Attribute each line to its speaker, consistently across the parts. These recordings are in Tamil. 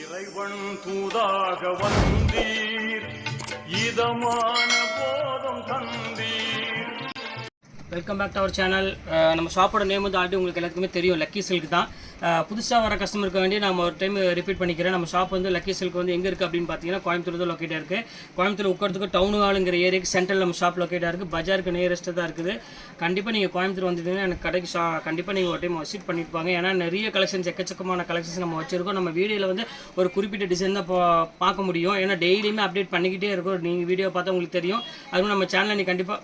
Speaker 1: இறைவன் தூதாக வந்தீர். இதமான போதம் தந்தீர்.
Speaker 2: Welcome back to our channel நம்ம ஷாப்போட நேம் வந்து ஆல்ரெடி உங்களுக்கு எல்லாத்துக்குமே தெரியும். லக்கி சில்க் தான். புதுசாக வர கஸ்டமருக்கு வேண்டி நம்ம ஒரு டைம் ரிப்பீட் பண்ணிக்கிறேன். நம்ம ஷாப் வந்து லக்கி சில்க் வந்து எங்கே இருக்குது அப்படின்னு பார்த்தீங்கன்னா கோயம்புத்தூர் தான் லொக்கேட்டாக இருக்குது கோயம்புத்தூர் உட்காரத்துக்கு டவுன் ஹாலுங்கிற ஏரியாக்கு சென்ட்ரல் நம்ம ஷாப் லொக்கேட்டாக இருக்குது பஜாருக்கு நியரஸ்ட்டு தான் இருக்குது. கண்டிப்பாக நீங்கள் கோயம்புத்தூர் வந்தீங்கன்னா எனக்கு கடைக்கு ஷா கண்டிப்பாக நீங்கள் ஒரு டைம் விசிட் பண்ணிட்டு போங்க ஏன்னா நிறைய கலெக்ஷன்ஸ் எக்கச்சக்கமான கலெக்ஷன்ஸ் நம்ம வச்சுருக்கோம். நம்ம வீடியோவில் வந்து ஒரு குறிப்பிட்ட டிசைன் தான் பார்க்க முடியும். ஏன்னா டெய்லியுமே அப்டேட் பண்ணிக்கிட்டே இருக்கும். நீங்கள் வீடியோ பார்த்தா உங்களுக்கு தெரியும். அதுவும் நம்ம சேனலை நீ கண்டிப்பாக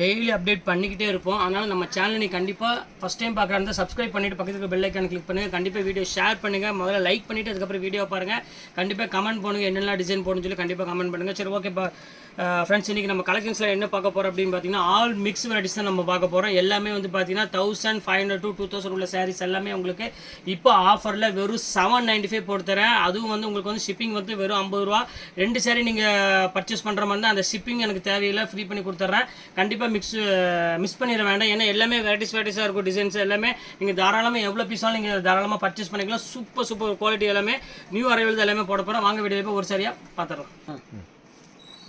Speaker 2: டெய்லி அப்டேட் பண்ணிக்கிட்டே இருப்போம். அதனால் நம்ம சேனலை நீ கண்டிப்பாக ஃபஸ்ட் டைம் பார்க்குறாங்க சப்ஸ்கிரைப் பண்ணிட்டு பக்கத்துக்கு பெல் ஐக்கான் கிளிக் பண்ணுங்கள் கண்டிப்பாக வீடியோ ஷேர் பண்ணுங்கள் முதல்ல லைக் பண்ணிவிட்டு அதுக்கப்புறம் வீடியோ பாருங்கள் கண்டிப்பாக கமெண்ட் பண்ணுங்கள் என்னென்ன டிசைன் போடணும்னு சொல்லி கண்டிப்பாக கமெண்ட் பண்ணுங்கள் சரி ஓகே ஃப்ரெண்ட்ஸ் இன்றைக்கி நம்ம கலெக்ஷன்ஸில் என்ன பார்க்க போகிறோம் அப்படின்னு பார்த்தீங்கன்னா ஆல் மிக்ஸ் வெரைட்டிஸ் தான் நம்ம பார்க்க போகிறோம் எல்லாமே வந்து பார்த்தீங்கன்னா thousand five hundred to two thousand உள்ள சாரீஸ் எல்லாமே உங்களுக்கு இப்போ ஆஃபரில் வெறும் செவன் நைன்ட்டி ஃபைவ் போட்டு தரேன். அதுவும் வந்து உங்களுக்கு வந்து ஷிப்பிங் வந்து வெறும் ஐம்பது ரூபா. ரெண்டு சாரீ நீங்கள் பர்ச்சேஸ் பண்ணுற மாதிரி தான் அந்த ஷிப்பிங் எனக்கு தேவையில்லை. ஃப்ரீ பண்ணி கொடுத்துட்றேன். கண்டிப்பாக மிக்ஸ் மிஸ் பண்ணிட வேண்டாம். ஏன்னா எல்லாமே வெரைட்டிஸ் வெரைட்டிஸாக இருக்கும் டிசைன்ஸ் எல்லாமே. நீங்கள் தாராளமாக எவ்வளோ பீஸாலும் நீங்கள் தாராளமாக பர்ச்சேஸ் பண்ணிக்கலாம். சூப்பர் சூப்பர் குவாலிட்டி எல்லாமே. நியூ அரைவல் எல்லாமே போட போகிறோம் வாங்க வீடியோ ஒரு சரியாக பார்த்துறோம்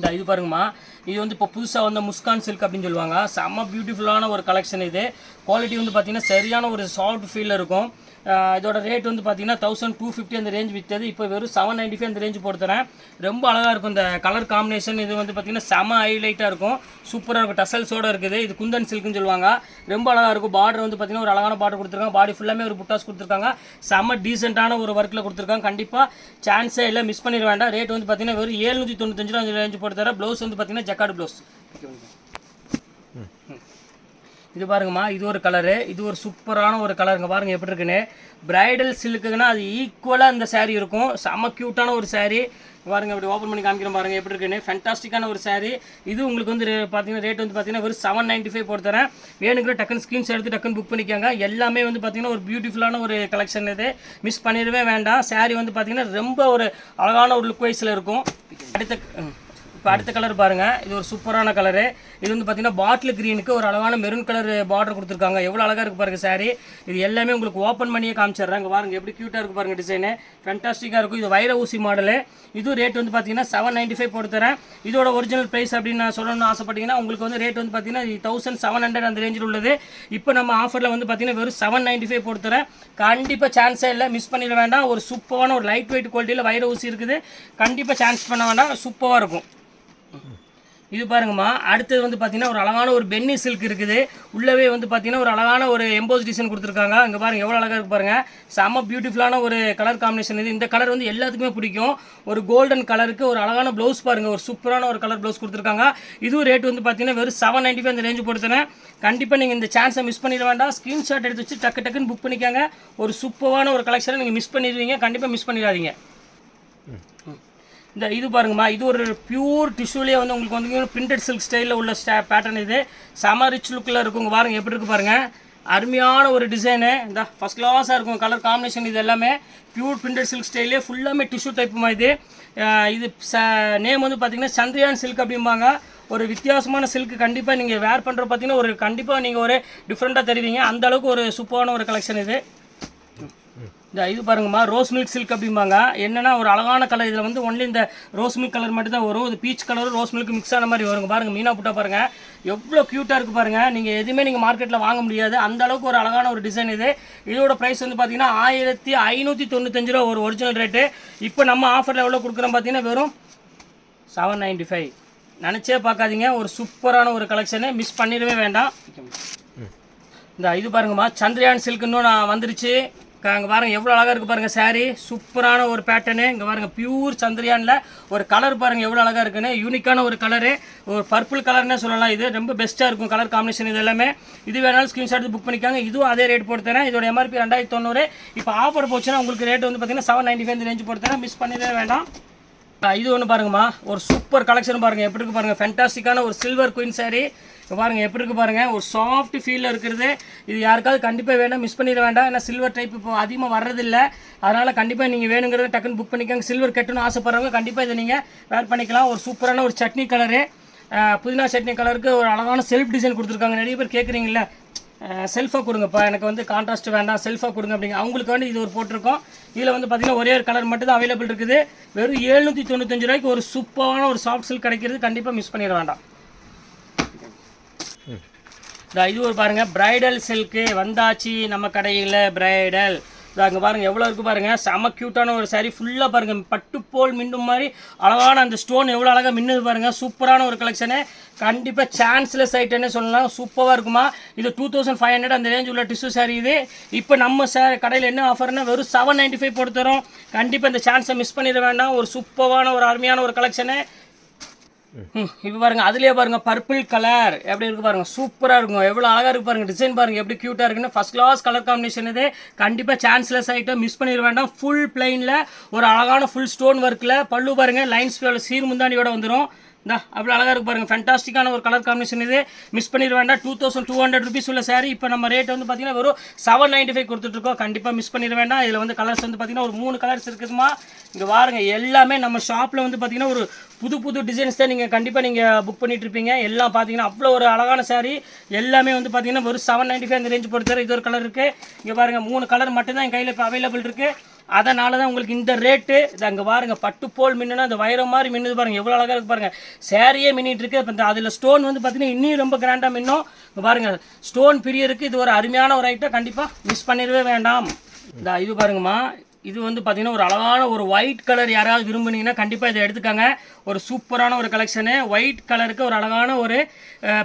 Speaker 2: இந்த இது பாருங்கம்மா. இது வந்து இப்போ புதுசாக வந்த முஸ்கான் சில்க் அப்படின்னு சொல்லுவாங்க. செம்ம பியூட்டிஃபுல்லான ஒரு கலெக்ஷன் இது. குவாலிட்டி வந்து பார்த்தீங்கன்னா சரியான ஒரு சாஃப்ட் ஃபீல் இருக்கும். இதோட ரேட் வந்து பார்த்தீங்கன்னா தௌசண்ட் டூ ஃபிஃப்டி அந்த ரேஞ்ச் விற்றது இப்போ வெறும் செவன் நைன்ட்டி ஃபைவ் அந்த ரேஞ்ச் போட்டு ரொம்ப அழகாக இருக்கும் இந்த கலர் காம்பினேஷன் இது வந்து பார்த்தீங்கன்னா செம ஹைலைட்டாக இருக்கும். சூப்பராக இருக்கும். டசல்ஸோட இருக்குது. இது குந்தன் சில்க்னு சொல்லுவாங்க. ரொம்ப அழகாக இருக்கும். பார்டர் வந்து பார்த்தீங்கன்னா ஒரு அழகான பார்டர் கொடுத்துருக்காங்க. பாடி ஃபுல்லாமே ஒரு புட்டாஸ் கொடுத்துருக்காங்க. செம்ம டீசெண்டான ஒரு ஒர்க்கில் கொடுத்துருக்காங்க. கண்டிப்பாக சான்ஸே இல்லை மிஸ் பண்ணிட வேண்டாம். ரேட் வந்து பார்த்தீங்கன்னா வெறும் ஏழ்நூற்றி தொண்ணூத்தஞ்சு ரூபா அந்த ரேஞ்ச் போட்டு ப்ளவுஸ் வந்து பார்த்தீங்கன்னா ஜக்காடு ப்ளவுஸ் இது பாருங்கம்மா இது ஒரு கலரு இது ஒரு சூப்பரான ஒரு கலருங்க பாருங்கள் எப்படி இருக்குன்னு. பிரைடல் சில்க்குன்னா அது ஈக்குவலாக இந்த சேரீ இருக்கும். செம க்யூட்டான ஒரு சேரீ பாருங்க இப்படி ஓப்பன் பண்ணி காமிக்கிறேன் பாருங்கள் எப்படி இருக்குன்னு. ஃபென்டாஸ்டிக்கான ஒரு சாரீ இது உங்களுக்கு வந்து ரே- பார்த்தீங்கன்னா ரேட் வந்து பார்த்தீங்கன்னா ஒரு செவன் நைன்ட்டி ஃபைவ் போட்டு தரேன். வேணுங்கிற டக்குன்னு ஸ்க்ரீன்ஸ் எடுத்து டக்குன்னு புக் பண்ணிக்கோங்க. எல்லாமே வந்து பார்த்தீங்கன்னா ஒரு பியூட்டிஃபுல்லான ஒரு கலெக்ஷன் இது. மிஸ் பண்ணிடவே வேண்டாம். சாரீ வந்து பார்த்தீங்கன்னா ரொம்ப ஒரு அழகான ஒரு லுக் வைஸில் இருக்கும். அடுத்த இப்போ அடுத்த கலர் பாருங்க. இது ஒரு சூப்பரான கலரு இது வந்து பார்த்தீங்கன்னா பாட்டில் க்ரீனுக்கு ஒரு அழகான மெரூன் கலர் பார்டர் கொடுத்துருக்காங்க. எவ்வளோ அழகாக இருக்கு பாருங்க சாரி இது எல்லாமே உங்களுக்கு ஓப்பன் பண்ணியே காமிச்சிடுறாங்க பாருங்கள் பாருங்க எப்படி க்யூட்டாக இருக்கு பாருங்க டிசைனு ஃபேன்டாஸ்டிக்காக இருக்கும். இது வைர ஊசி மாடலு இது ரேட் வந்து பார்த்தீங்கன்னா செவன் நைன்ட்டி ஃபைவ் போட்டு தரேன். இதோட ஒரிஜினல் ப்ரைஸ் அப்படின்னு நான் சொல்லணும்னு ஆசைப்பட்டீங்கன்னா உங்களுக்கு வந்து ரேட் வந்து பார்த்தீங்கன்னா தௌசண்ட் செவன் ஹண்ட்ரட் அந்த ரேஞ்சில் உள்ளது. இப்போ நம்ம ஆஃபரில் வந்து பார்த்தீங்கன்னா வெறும் செவன் நைன்ட்டி ஃபைவ் போட்டு தரேன். கண்டிப்பாக சான்ஸே இல்லை மிஸ் பண்ணிட வேண்டாம். ஒரு சூப்பரான ஒரு லைட் வெயிட் குவாலிட்டியில் வைர ஊசி இருக்குது. கண்டிப்பாக சான்ஸ் பண்ண வேண்டாம். சூப்பராக இருக்கும். இது பாருங்கம்மா. அடுத்தது வந்து பார்த்தீங்கன்னா ஒரு அழகான ஒரு பென்னி சில்க் இருக்குது. உள்ளவே வந்து பார்த்தீங்கன்னா ஒரு அழகான ஒரு எம்போஸ் டிசைன் கொடுத்துருக்காங்க. இங்கே பாருங்க எவ்வளோ அழகாக இருக்கு பாருங்கள் செம்ம பியூட்டிஃபுல்லான ஒரு கலர் காம்பினேஷன் இது. இந்த கலர் வந்து எல்லாத்துக்குமே பிடிக்கும். ஒரு கோல்டன் கலருக்கு ஒரு அழகான ப்ளவுஸ் பாருங்கள் ஒரு சூப்பரான ஒரு கலர் ப்ளவுஸ் கொடுத்துருக்காங்க. இதுவும் ரேட் வந்து பார்த்தீங்கன்னா வெறும் செவன் நைன்ட்டி ஃபைவ் அந்த ரேஞ்சு போட்டுத்தரேன். கண்டிப்பாக நீங்கள் இந்த சான்ஸை மிஸ் பண்ணிட வேண்டாம். ஸ்க்ரீன்ஷாட் எடுத்து வச்சு டக்கு டக்குன்னு புக் பண்ணிக்கோங்க. ஒரு சூப்பரான ஒரு கலெக்ஷனை நீங்கள் மிஸ் பண்ணிடுவீங்க. கண்டிப்பாக மிஸ் பண்ணிடாதீங்க. இந்த இது பாருங்கம்மா இது ஒரு பியூர் டிஷ்யூலேயே வந்து உங்களுக்கு வந்து பிரிண்டட் சில்க் ஸ்டைலில் உள்ள ஸ்டா பேட்டர்ன் இது. செம ரிச் லுக்கில் இருக்குங்க பாருங்கள் எப்படி இருக்கு பாருங்கள் அருமையான ஒரு டிசைனு இந்த ஃபஸ்ட் கிளாஸாக இருக்கும் கலர் காம்பினேஷன் இது எல்லாமே. பியூர் பிரிண்டட் சில்க் ஸ்டைலே ஃபுல்லாமே டிஷ்யூ டைப்புமா இது. இது ச நேம் வந்து பார்த்தீங்கன்னா சந்திரயான் சில்க் அப்படிம்பாங்க. ஒரு வித்தியாசமான சில்க்கு கண்டிப்பாக நீங்கள் வேர் பண்ணுற பார்த்தீங்கன்னா ஒரு கண்டிப்பாக நீங்கள் ஒரு டிஃப்ரெண்ட்டாக தெரிவிங்க. அந்த அளவுக்கு ஒரு சூப்பரான ஒரு கலெக்ஷன் இது. இந்த இது பாருங்கம்மா ரோஸ் மில்க் சில்க் அப்படிம்பாங்க. என்னன்னா ஒரு அழகான கலர் இதில் வந்து ஒன்லி இந்த ரோஸ் மில்க் கலர் மட்டும் தான் வரும். இது பீச் கலரும் ரோஸ் மில்க் மிக்ஸ் ஆன மாதிரி வருங்க. பாருங்க மீனா புட்டா பாருங்க. எவ்வளோ க்யூட்டாக இருக்குது பாருங்க. நீங்கள் எதுவுமே நீங்கள் மார்க்கெட்டில் வாங்க முடியாது. அந்த அளவுக்கு ஒரு அழகான ஒரு டிசைன் இது. இதோட ப்ரைஸ் வந்து பார்த்தீங்கன்னா ஆயிரத்தி ஐநூற்றி தொண்ணூத்தஞ்சு ரூபா ஒரு ஒரிஜினல் ரேட்டு இப்போ நம்ம ஆஃபரில் எவ்வளோ கொடுக்குறோம் பார்த்தீங்கன்னா வெறும் செவன் நைன்ட்டி ஃபைவ் நினச்சே பார்க்காதீங்க. ஒரு சூப்பரான ஒரு கலெக்ஷனு மிஸ் பண்ணிடவே வேண்டாம். இந்த இது பாருங்கம்மா சந்திரயான் சில்க் இன்னும் நான் வந்துருச்சு. அங்கே பாருங்க எவ்வளோ அழகாக இருக்கு பாருங்கள் சாரீ சூப்பரான ஒரு பேட்டர்னு இங்கே பாருங்கள் பியூர் சந்திரியானில் ஒரு கலர் பாருங்கள் எவ்வளோ அழகாக இருக்குன்னு. யூனிக்கான ஒரு கலரு ஒரு பர்பிள் கலர்னே சொல்லலாம். இது ரொம்ப பெஸ்ட்டாக இருக்கும் கலர் காம்பினேஷன் இது எல்லாமே. இது வேணாலும் ஸ்க்ரீன்ஷாட் புக் பண்ணிக்காங்க. இதுவும் அதே ரேட் போட்டு தரேன் இதோட எம்ஆர்பி ரெண்டாயிரத்தி தொண்ணூறு. இப்போ ஆஃபர் போச்சுன்னா உங்களுக்கு ரேட் வந்து பார்த்தீங்கன்னா செவன் நைன்ட்டி ஃபைவ் ரேஞ்ச் போட்டு தரேன் மிஸ் பண்ணிடவே வேண்டாம். இது ஒன்று பாருங்கம்மா. ஒரு சூப்பர் கலெக்ஷன் பாருங்கள் எப்படி இருக்கு பாருங்கள் ஃபென்டாஸ்டிக்கான ஒரு சில்வர் குயின் சாரீ பாருங்கள் எப்படி இருக்கு பாருங்கள் ஒரு சாஃப்ட் ஃபீலில் இருக்கிறது. இது யாருக்காவது கண்டிப்பாக வேணும் மிஸ் பண்ணிட வேண்டாம். ஏன்னா சில்வர் டைப் இப்போ அதிகமாக வர்றதில்லை. அதனால் கண்டிப்பாக நீங்கள் வேணுங்கிறத டக்குன்னு புக் பண்ணிக்கோங்க. சில்வர் கட்டணும்னு ஆசைப்படுறவங்க கண்டிப்பாக இதை நீங்கள் வேர் பண்ணிக்கலாம். ஒரு சூப்பரான ஒரு சட்னி கலரு புதினா சட்னி கலருக்கு ஒரு அழகான செல்ஃப் டிசைன் கொடுத்துருக்காங்க. நிறைய பேர் கேட்குறீங்களா செல்ஃபாக கொடுங்கப்பா. எனக்கு வந்து கான்ட்ராஸ்ட் வேண்டாம் செல்ஃபாக கொடுங்க அப்படிங்க. அவங்களுக்கு வந்து இது ஒரு போட்டிருக்கோம். இதில் வந்து பார்த்தீங்கன்னா ஒரே ஒரு கலர் மட்டும் தான் அவைலபிள் இருக்குது. வெறும் எழுநூற்றி தொண்ணூத்தஞ்சு ரூபாய்க்கு ஒரு சூப்பரான ஒரு சாஃப்ட் சில்க் கிடைக்கிறது கண்டிப்பாக மிஸ் பண்ணிட வேண்டாம். இது ஒரு பாருங்கள் ப்ரைடல் சில்க்கு வந்தாச்சு நம்ம கடையில் ப்ரைடல் இதா அங்கே எவ்வளோ இருக்கு பாருங்கள் செம க்யூட்டான ஒரு saree ஃபுல்லாக பாருங்கள் பட்டு போல் மின்னும் மாதிரி அழகான அந்த ஸ்டோன் எவ்வளோ அழகாக மின்னுது பாருங்கள் சூப்பரான ஒரு கலெக்ஷனு கண்டிப்பாக சான்ஸ்லெஸ் ஐட்டம்னே சொல்லலாம். சூப்பராக இருக்குமா? இது டூ தௌசண்ட் ஃபைவ் ஹண்ட்ரட் அந்த ரேஞ்ச் உள்ள டிஷ்யூ சாரி இது. இப்போ நம்ம சே கடையில் என்ன ஆஃபர்னா வெறும் செவன் நைன்ட்டி ஃபைவ் போட்டு தரோம் கண்டிப்பாக இந்த சான்ஸை மிஸ் பண்ணிட வேண்டாம். ஒரு சூப்பரான ஒரு அருமையான ஒரு கலெக்ஷனு இப்போ பாருங்க அதுலயே பாருங்க பர்பிள் கலர் எப்படி இருக்கு பாருங்க சூப்பரா இருக்கும். எவ்வளவு அழகா இருக்கு பாருங்க டிசைன் பாருங்க எப்படி கியூட்டா இருக்குன்னு ஃபர்ஸ்ட் கிளாஸ் கலர் காம்பினேஷன் இது. கண்டிப்பா சான்ஸ்லெஸ் ஐட்டம் மிஸ் பண்ணிட வேண்டாம். ஃபுல் பிளைன்ல ஒரு அழகான ஃபுல் ஸ்டோன் ஒர்க்ல பல்லு பாருங்க லைன்ஸ் சீர் முந்தானியோட வந்துடும் இந்த அவ்வளோ அழகாக இருக்கு பாருங்கள் ஃபேண்டாஸ்டிக்கான ஒரு கலர் காம்பினேஷன் இது. மிஸ் பண்ணிட வேண்டாம். Two thousand two hundred rupees உள்ள சாரி இப்போ நம்ம ரேட் வந்து பார்த்தீங்கன்னா வெறும் செவன் நைன்ட்டி ஃபைவ் கொடுத்துட்ருக்கோம் கண்டிப்பாக மிஸ் பண்ணிட வேண்டாம். இதில் வந்து கலர்ஸ் வந்து பார்த்தீங்கன்னா ஒரு மூணு கலர்ஸ் இருக்குதுமா. இங்கே வாருங்க. எல்லாமே நம்ம ஷாப்பில் வந்து பார்த்தீங்கன்னா ஒரு புது புது டிசைன்ஸ் தான் நீங்கள் கண்டிப்பாக நீங்கள் புக் பண்ணிட்டு இருப்பீங்க. எல்லாம் பார்த்தீங்கன்னா அவ்வளோ ஒரு அழகான சாரீ எல்லாமே வந்து பார்த்தீங்கன்னா ஒரு செவன் நைன்ட்டி ஃபைவ் அந்த ரேஞ்ச் பொறுத்தவரை இது ஒரு கலர் இருக்குது இங்கே பாருங்கள் மூணு கலர் மட்டும்தான் என் கையில் இப்போ அவைலபிள் இருக்குது அதனால தான் உங்களுக்கு இந்த ரேட்டு இது அங்கே பாருங்க பட்டு போல் மின்னுனா அந்த வைரம் மாதிரி மின்னுது பாருங்கள் எவ்வளோ அழகாக இருக்குது பாருங்கள் சேரியே மின்னிட்டு இருக்கு. இப்போ அதில் ஸ்டோன் வந்து பார்த்தீங்கன்னா இன்னும் ரொம்ப கிராண்டாக மின்னும். பாருங்கள் ஸ்டோன் பிரியருக்கு இது ஒரு அருமையான ஒரு ஐட்டம் கண்டிப்பாக மிஸ் பண்ணிடவே வேண்டாம். இந்த இது பாருங்கம்மா. இது வந்து பார்த்தீங்கன்னா ஒரு அழகான ஒரு ஒயிட் கலர் யாராவது விரும்புனீங்கன்னா கண்டிப்பாக இதை எடுத்துக்காங்க. ஒரு சூப்பரான ஒரு கலெக்ஷனு ஒயிட் கலருக்கு ஒரு அழகான ஒரு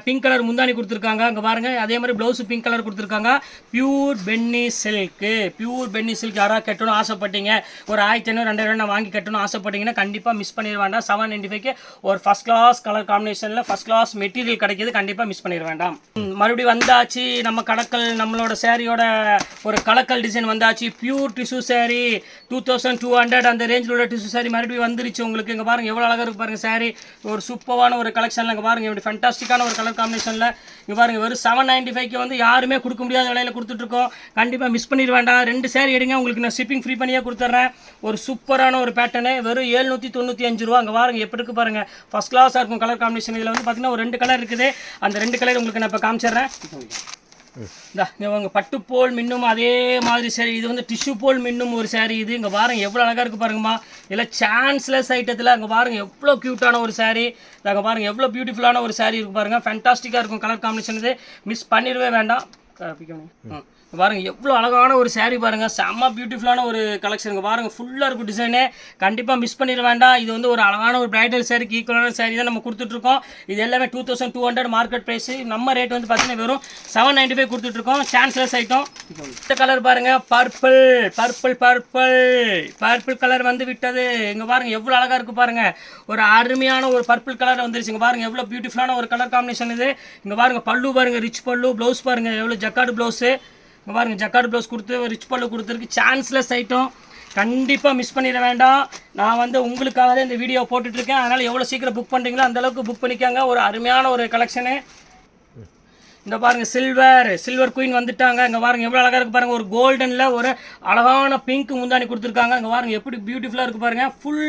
Speaker 2: பிங்க் கலர் முந்தானி கொடுத்துருக்காங்க. அங்கே பாருங்க. அதே மாதிரி ப்ளவுஸு பிங்க் கலர் கொடுத்துருக்காங்க. Pure penny silk pure penny silk யாராவது கட்டணும் ஆசைப்பட்டீங்க? ஒரு ஆயிரத்தி ஐநூறு ரெண்டாயிரம் நான் வாங்கி கட்டணும் ஆசைப்பட்டீங்கன்னா கண்டிப்பாக மிஸ் பண்ணிட வேண்டாம். செவன் நைன்டி ஃபைவ்க்கு ஒரு ஃபஸ்ட் கிளாஸ் கலர் காம்பினேஷனில் ஃபஸ்ட் கிளாஸ் மெட்டீரியல் கிடைக்கிது. கண்டிப்பாக மிஸ் பண்ணிட வேண்டாம். மறுபடியும் வந்தாச்சு. நம்ம கடக்கல் நம்மளோட சேரீயோட ஒரு கலக்கல் டிசைன் வந்தாச்சு. Pure tissue sari two thousand two hundred அந்த ரேஞ்சில் உள்ள டிஷ்யூ சாரி மறுபடியும் வந்துருச்சு. உங்களுக்கு இங்கே பாருங்க எவ்வளோ அழகாக இருக்கு பாருங்கள் சாரி ஒரு சூப்பரான ஒரு கலெக்ஷனில் இங்கே பாருங்க இப்படி ஃபண்டாஸ்டிக்கான ஒரு கலர் காம்பினேஷனில் இங்கே பாருங்கள் வெறும் செவன் நைன்டி ஃபைவ்க்கு வந்து யாருமே கொடுக்க முடியாத விலையில் கொடுத்துட்ருக்கோம் கண்டிப்பாக மிஸ் பண்ணிட வேண்டாம் ரெண்டு saree எடுங்க உங்களுக்கு நான் ஷிப்பிங் ஃப்ரீ பண்ணியே கொடுத்துட்றேன் ஒரு சூப்பரான ஒரு பேட்டர்னு வெறும் ஏழ்நூற்றி தொண்ணூற்றி அஞ்சு ரூபா. அங்கே பாருங்கள் எப்படி இருக்கு பாருங்கள் ஃபஸ்ட் கிளாஸாக இருக்கும் கலர் காம்பினேஷன் இதில் வந்து பார்த்தீங்கன்னா ஒரு ரெண்டு கலர் இருக்குது. அந்த ரெண்டு கலர் உங்களுக்கு நான் இப்போ காமிச்சிடுறேன். இங்கே உங்க பட்டு போல் மின்னும் அதே மாதிரி சரி இது வந்து டிஷ்யூ போல் மின்னும் ஒரு saree. இது இங்கே பாருங்க எவ்வளோ அழகாக இருக்குது பாருங்கம்மா. இதில் சான்ஸ்லெஸ் ஐட்டத்தில் அங்கே பாருங்க எவ்வளோ க்யூட்டான ஒரு saree. அங்கே பாருங்க எவ்வளோ பியூட்டிஃபுல்லான ஒரு saree இருக்கு பாருங்க. ஃபேண்டாஸ்டிக்காக இருக்கும் கலர் காம்பினேஷன் இது. மிஸ் பண்ணிடவே வேண்டாம். ம். பாருங்கள் பாருங்க எவ்வளோ அழகான ஒரு சேரீ பாருங்க. செம்ம பியூட்டிஃபுல்லான ஒரு கலெக்ஷன் இங்க பாருங்க ஃபுல்லாக இருக்கும் டிசைனு கண்டிப்பாக மிஸ் பண்ணிட வேண்டாம். இது வந்து ஒரு அழகான ஒரு பிரைடல் சாரிக்கு ஈக்குவலான சேரீ தான் நம்ம கொடுத்துட்ருக்கோம். இது எல்லாமே two thousand two hundred market price நம்ம ரேட் வந்து பார்த்தீங்கன்னா வெறும் செவன் நைன்ட்டி ஃபைவ் கொடுத்துட்ருக்கோம். சான்ஸ்லெஸ் ஐட்டம் இந்த கலர் பாருங்க purple purple purple purple colour வந்து விட்டது. இங்கே பாருங்க எவ்வளோ அழகாக இருக்கு பாருங்க. ஒரு அருமையான ஒரு பர்பிள் கலர் வந்துருச்சுங்க பாருங்க எவ்வளோ பியூட்டிஃபுல்லான ஒரு கலர் காம்பினேஷன் இது. இங்கே பாருங்க பல்லு பாருங்க ரிச் பல்லு ப்ளவுஸ் பாருங்க எவ்வளோ ஜக்காடு ப்ளவுஸு இங்க பாருங்கள் ஜக்கார்டு ப்ளவுஸ் கொடுத்து ரிச் பல்லு கொடுத்துருக்கு சான்ஸ்லெஸ் ஐட்டம் கண்டிப்பாக மிஸ் பண்ணிட வேண்டாம். நான் வந்து உங்களுக்காக தான் இந்த வீடியோ போட்டுட்ருக்கேன் அதனால் எவ்வளோ சீக்கிரம் புக் பண்ணுறீங்களோ அந்தளவுக்கு புக் பண்ணிக்கோங்க. ஒரு அருமையான ஒரு கலெக்ஷனு இந்த பாருங்க சில்வர் சில்வர் குயின் வந்துட்டாங்க. இங்கே பாருங்க எவ்வளோ அழகாக இருக்கு பாருங்கள் ஒரு கோல்டனில் ஒரு அழகான பிங்க் முந்தானி கொடுத்துருக்காங்க. இங்கே பாருங்க எப்படி பியூட்டிஃபுல்லாக இருக்குது பாருங்கள் ஃபுல்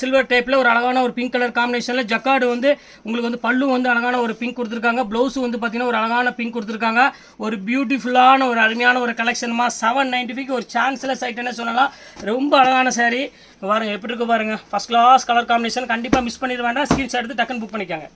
Speaker 2: சில்வர் டைப்பில் ஒரு அழகான ஒரு பிங்க் கலர் காம்பினேஷனில் ஜக்காடு வந்து உங்களுக்கு வந்து பல்லு வந்து அழகான ஒரு பிங்க் கொடுத்துருக்காங்க. ப்ளவுஸ் வந்து பார்த்தீங்கன்னா ஒரு அழகான பிங்க் கொடுத்துருக்காங்க. ஒரு பியூட்டிஃபுல்லான ஒரு அருமையான ஒரு கலெக்ஷன்மா செவன் நைன்டி ஃபைவ் ஒரு சான்ஸ்லெஸ் ஐட்டம்னு சொல்லலாம். ரொம்ப அழகான saree. பாருங்கள் எப்படி இருக்கு பாருங்க. ஃபஸ்ட் கிளாஸ் கலர் காம்பினேஷன் கண்டிப்பாக மிஸ் பண்ணிட வேண்டாம். ஸ்கிரீன்ஷாட் எடுத்து டக்குன்னு புக் பண்ணிக்காங்க.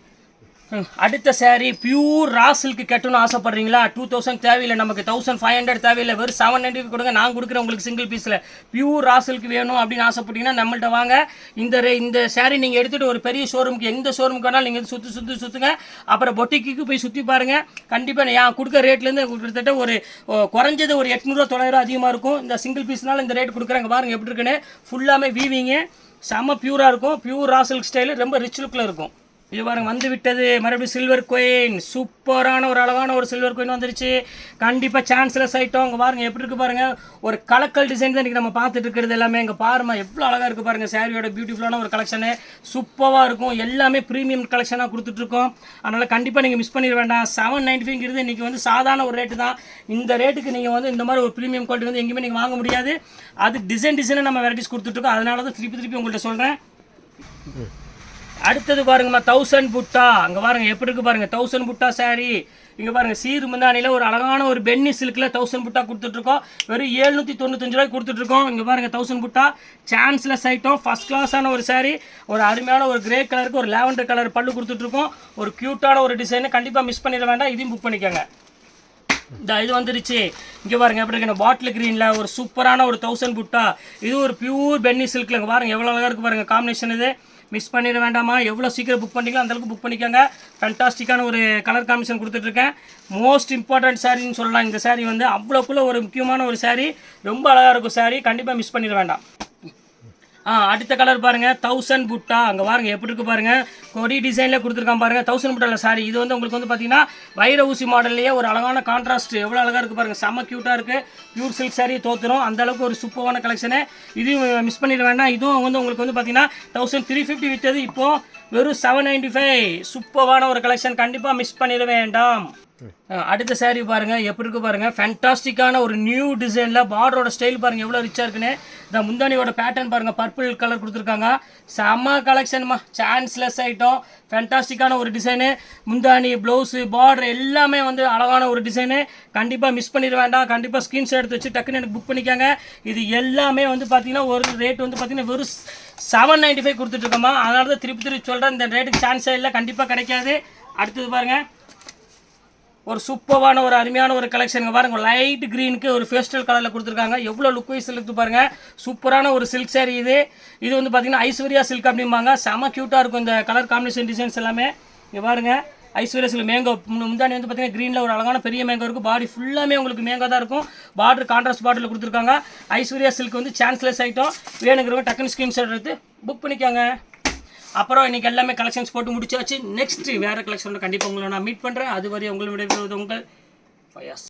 Speaker 2: அடுத்த saree பியூர் ரா சில்க் கட்டணும்னு ஆசைப்படுறீங்களா? டூ தௌசண்ட் தேவையில்லை நமக்கு தௌசண்ட் ஃபைவ் ஹண்ட்ரட் தேவையில்லை. வெறும் செவன் ஹண்ட்ரட் கொடுங்க நான் கொடுக்குறேன் உங்களுக்கு சிங்கிள் பீஸில் பியூர் ரா சில்க் வேணும் அப்படின்னு ஆசைப்பட்டீங்கன்னா நம்மள்ட்ட வாங்க. இந்த இந்த saree நீங்கள் எடுத்துகிட்டு ஒரு பெரிய ஷோரூமுக்கு எந்த ஷோரூமுக்கு வேணாலும் நீங்கள் சுற்றி சுற்றி சுற்றுங்க அப்புறம் பொட்டிக்கு போய் சுற்றி பாருங்கள் கண்டிப்பாக நான் கொடுக்குற ரேட்லேருந்து கிட்டத்தட்ட ஒரு குறைஞ்சது ஒரு எட்நூறுவா தொள்ளாயிரம் அதிகமாக இருக்கும். இந்த சிங்கிள் பீஸ்னால இந்த ரேட் கொடுக்குறாங்க பாருங்கள் எப்படி இருக்குன்னு. ஃபுல்லாமே வீவிங்க செம்ம பியூராக இருக்கும். பியூர் ரா சில்க் ஸ்டைலு ரொம்ப ரிச் லுக்கில் இருக்கும். இது பாருங்க வந்து விட்டது. மறுபடியும் சில்வர் கோயின் சூப்பரான ஒரு அழகான ஒரு சில்வர் கோயின் வந்துருச்சு. கண்டிப்பாக சான்ஸ்லெஸ் ஆகிட்டோம் இங்கே பாருங்க எப்படி இருக்கு பாருங்க? ஒரு கலக்கல் டிசைன் தான் இன்றைக்கி நம்ம பார்த்துட்டு இருக்கிறது எல்லாமே. இங்கே பாருமா எவ்வளோ அழகாக இருக்கு பாருங்க. சாரியோட பியூட்டிஃபுல்லான ஒரு கலெக்ஷனு சூப்பராக இருக்கும். எல்லாமே ப்ரீமியம் கலெக்ஷனாக கொடுத்துட்ருக்கோம் அதனால் கண்டிப்பாக நீங்கள் மிஸ் பண்ணிட வேண்டாம். செவன் நைன்டி ஃபைவ்ங்கிறது இன்றைக்கி வந்து சாதாரண ஒரு ரேட்டு தான். இந்த ரேட்டுக்கு நீங்கள் வந்து இந்த மாதிரி ஒரு ப்ரீமியம் குவாலிட்டி வந்து எங்கேயுமே நீங்கள் வாங்க முடியாது. அது டிசைன் டிசைனை நம்ம வெரைட்டிஸ் கொடுத்துட்ருக்கோம் அதனால தான் திருப்பி திருப்பி உங்கள்கிட்ட சொல்கிறேன் அடுத்தது பாருங்கம்மா தௌசண்ட் புட்டா. அங்கே பாருங்க எப்படி இருக்கு பாருங்க. தௌசண்ட் புட்டா saree. இங்கே பாருங்கள் சீர் முந்தானியில் ஒரு அழகான ஒரு பென்னி சில்கில் தௌசண்ட் புட்டா கொடுத்துட்ருக்கோம். வெறும் ஏழ்நூற்றி தொண்ணூத்தஞ்சு ரூபாய் கொடுத்துட்ருக்கோம். இங்கே பாருங்கள் தௌசண்ட் புட்டா. சான்ஸ்லெஸ் ஐட்டம் ஃபஸ்ட் கிளாஸான ஒரு saree. ஒரு அருமையான ஒரு கிரே கலருக்கு ஒரு லாவெண்டர் கலர் பல்லு கொடுத்துட்ருக்கோம். ஒரு க்யூட்டான ஒரு டிசைனு கண்டிப்பாக மிஸ் பண்ணிட வேண்டாம். இதையும் புக் பண்ணிக்கோங்க. இந்த இது வந்துருச்சு. இங்கே பாருங்க எப்படி இருக்கு? பாட்டில் க்ரீனில் ஒரு சூப்பரான ஒரு தௌசண்ட் புட்டா. இது ஒரு பியூர் பென்னி சில்கில் பாருங்க எவ்வளோ அழகாக இருக்கு பாருங்க காம்பினேஷன் இது. மிஸ் பண்ணிட வேண்டாமா? எவ்வளோ சீக்கிரம் புக் பண்ணிக்கலாம் அந்த அளவுக்கு புக் பண்ணிக்கோங்க. ஃபென்டாஸ்டிக்கான ஒரு கலர் காம்பினேஷன் கொடுத்துட்ருக்கேன். மோஸ்ட் இம்பார்ட்டன்ட் சாரின்னு சொல்லலாம். இந்த சாரீ வந்து அவ்வளோக்குள்ளே ஒரு முக்கியமான ஒரு சாரீ ரொம்ப அழகாக இருக்கும் சாரீ கண்டிப்பாக மிஸ் பண்ணிட வேண்டாம். அடுத்த கலர் பாருங்கள் தௌசண்ட் புட்டா. அங்கே பாருங்க எப்படி இருக்குது பாருங்க. கொடி டிசைனில் கொடுத்துருக்கான் பாருங்கள் தௌசண்ட் புட்டாவில் சாரி இது வந்து உங்களுக்கு வந்து பார்த்தீங்கன்னா வைர ஊசி மாடல்லையே ஒரு அழகான கான்ட்ராஸ்ட் எவ்வளோ அழகாக இருக்கு பாருங்கள் செம்ம க்யூட்டாக இருக்குது பியூர் சில்க் சாரி தோத்துரும். அந்தளவுக்கு ஒரு சூப்பரான கலெக்ஷனு இதையும் மிஸ் பண்ணிட வேண்டாம். இதுவும் வந்து உங்களுக்கு வந்து பார்த்தீங்கன்னா தௌசண்ட் த்ரீ ஃபிஃப்டி விற்றது இப்போது வெறும் செவன் நைன்ட்டி ஃபைவ் சூப்பரான ஒரு கலெக்ஷன் கண்டிப்பாக மிஸ் பண்ணிட வேண்டாம். அடுத்த saree பாருங்க. எப்படி இருக்கு பாருங்க. ஃபேன்டாஸ்டிக்கான ஒரு நியூ டிசைனில் பார்டரோட ஸ்டைல் பாருங்க. எவ்வளோ ரிச்சாக இருக்குன்னு. இந்த முந்தானியோட பேட்டர்ன் பாருங்க. பர்பிள் கலர் கொடுத்துருக்காங்க. செம்ம கலெக்ஷன்மா சான்ஸ்லெஸ் ஐட்டம் ஃபேன்டாஸ்டிக்கான ஒரு டிசைனு முந்தானி ப்ளவுஸு பார்டர் எல்லாமே வந்து அழகான ஒரு டிசைனு கண்டிப்பாக மிஸ் பண்ணிட வேண்டாம். கண்டிப்பாக ஸ்க்ரீன்ஷாட் எடுத்து வச்சு டக்குன்னு எனக்கு புக் பண்ணிக்கோங்க. இது எல்லாமே வந்து பார்த்தீங்கன்னா ஒரு ரேட் வந்து பார்த்தீங்கன்னா வெறும் செவன் நைன்ட்டி ஃபைவ் கொடுத்துட்ருக்கோமா அதனால தான் திருப்பி திருப்பி சொல்கிறேன் இந்த ரேட்டுக்கு சான்ஸே இல்லை. கண்டிப்பாக கிடைக்காது. அடுத்தது பாருங்கள் ஒரு சூப்பரான ஒரு அருமையான ஒரு கலெக்ஷன் பாருங்க லைட் க்ரீனுக்கு ஒரு ஃபேஸ்டல் கலரில் கொடுத்துருக்காங்க. எவ்வளோ லுக் வைஸ் இருக்கு பாருங்கள் சூப்பரான ஒரு சில்க் saree இது. இது வந்து பார்த்தீங்கன்னா ஐஸ்வர்யா சில்க் அப்படிம்பாங்க. செம க்யூட்டாக இருக்கும் இந்த கலர் காம்பினேஷன் டிசைன்ஸ் எல்லாமே. இங்கே பாருங்கள் ஐஸ்வர்யா சில்க் மேங்கோ முந்தானி வந்து பார்த்தீங்கன்னா க்ரீனில் ஒரு அழகான பெரிய மேங்கோ இருக்கும் பாடி ஃபுல்லாமே உங்களுக்கு மேங்கோ தான் இருக்கும். பார்டர் கான்ட்ராஸ்ட் பார்டரில் கொடுத்துருக்காங்க. ஐஸ்வர்யா சில்க் வந்து சான்ஸ்லெஸ் ஐட்டம் வேணுங்கிறவங்க டக்குன்னு ஸ்க்ரீன்ஷாட் எடுத்து புக் பண்ணிக்கோங்க. அப்புறம் இன்றைக்கி எல்லாமே கலெக்ஷன்ஸ் போட்டு முடிச்சாச்சு. நெக்ஸ்ட் வேறு கலெக்ஷனோட கண்டிப்பாக உங்களை நான் மீட் பண்ணுறேன் அது வரை உங்களுடைய உங்கள் ஃபயாஸ்